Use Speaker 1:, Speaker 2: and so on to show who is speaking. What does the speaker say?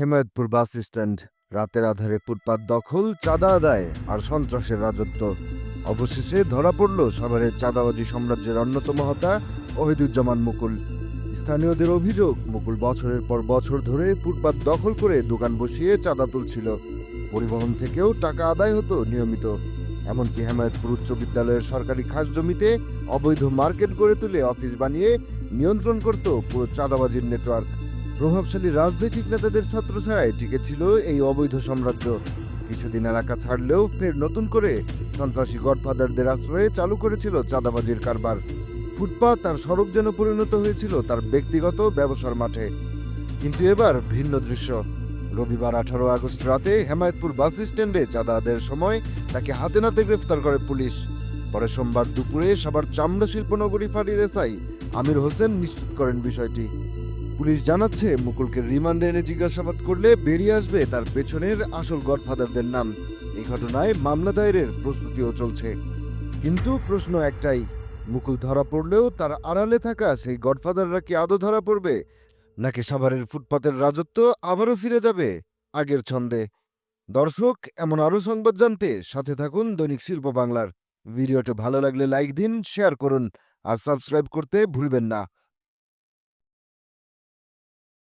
Speaker 1: Hemayetpur bus stand রাতের আধারে ফুটপাত দখল, চাঁদা আদায় আর সন্ত্রাসের রাজত্ব। অবশেষে ধরা পড়ল সাভারের চাঁদাবাজি সাম্রাজ্যের অন্যতম হতা ওহিদুজ্জামান মুকুল। স্থানীয়দের অভিযোগ, মুকুল বছরের পর বছর ধরে ফুটপাত দখল করে দোকান বসিয়ে চাঁদা তুলছিল। পরিবহন থেকেও টাকা আদায় হতো নিয়মিত। এমনকি হেমায়তপুর উচ্চ বিদ্যালয়ের সরকারি খাস জমিতে অবৈধ মার্কেট গড়ে তুলে অফিস বানিয়ে নিয়ন্ত্রণ করত পুরো চাঁদাবাজির নেটওয়ার্ক। প্রভাবশালী রাজনৈতিক নেতাদের ছত্রছায়ায় টিকেছিল এই অবৈধ সাম্রাজ্য। কিছুদিন এলাকা ছাড়লেও ফের নতুন করে সন্ত্রাসী গডফাদারদের আশ্রয়ে চালু করেছিল চাঁদাবাজির কারবার। ফুটপাত আর সড়ক যেন পরিণত হয়েছিল তার ব্যক্তিগত ব্যবসার মাঠে। কিন্তু এবার ভিন্ন দৃশ্য। রবিবার আঠারো আগস্ট রাতে হেমায়তপুর বাস স্ট্যান্ডে চাঁদা আদায়ের সময় তাকে হাতে নাতে গ্রেফতার করে পুলিশ। পরে সোমবার দুপুরে সাভার চামড়া শিল্পনগরী ফাঁড়ির এসআই আমির হোসেন নিশ্চিত করেন বিষয়টি। পুলিশ জানাচ্ছে, মুকুলকে রিমান্ডে এনে জিজ্ঞাসাবাদ করলে বেরিয়ে আসবে তার পেছনের আসল গডফাদারদের নাম। এই ঘটনায় মামলা দায়েরের প্রস্তুতিও চলছে। কিন্তু প্রশ্ন একটাই, মুকুল ধরা পড়লেও তার আড়ালে থাকা সেই গডফাদাররা কি আদৌ ধরা পড়বে? নাকি সাভারের ফুটপাতের রাজত্ব আবারও ফিরে যাবে আগের ছন্দে? দর্শক, এমন আরও সংবাদ জানতে সাথে থাকুন দৈনিক শিল্প বাংলার। ভিডিওটি ভালো লাগলে লাইক দিন, শেয়ার করুন আর সাবস্ক্রাইব করতে ভুলবেন না।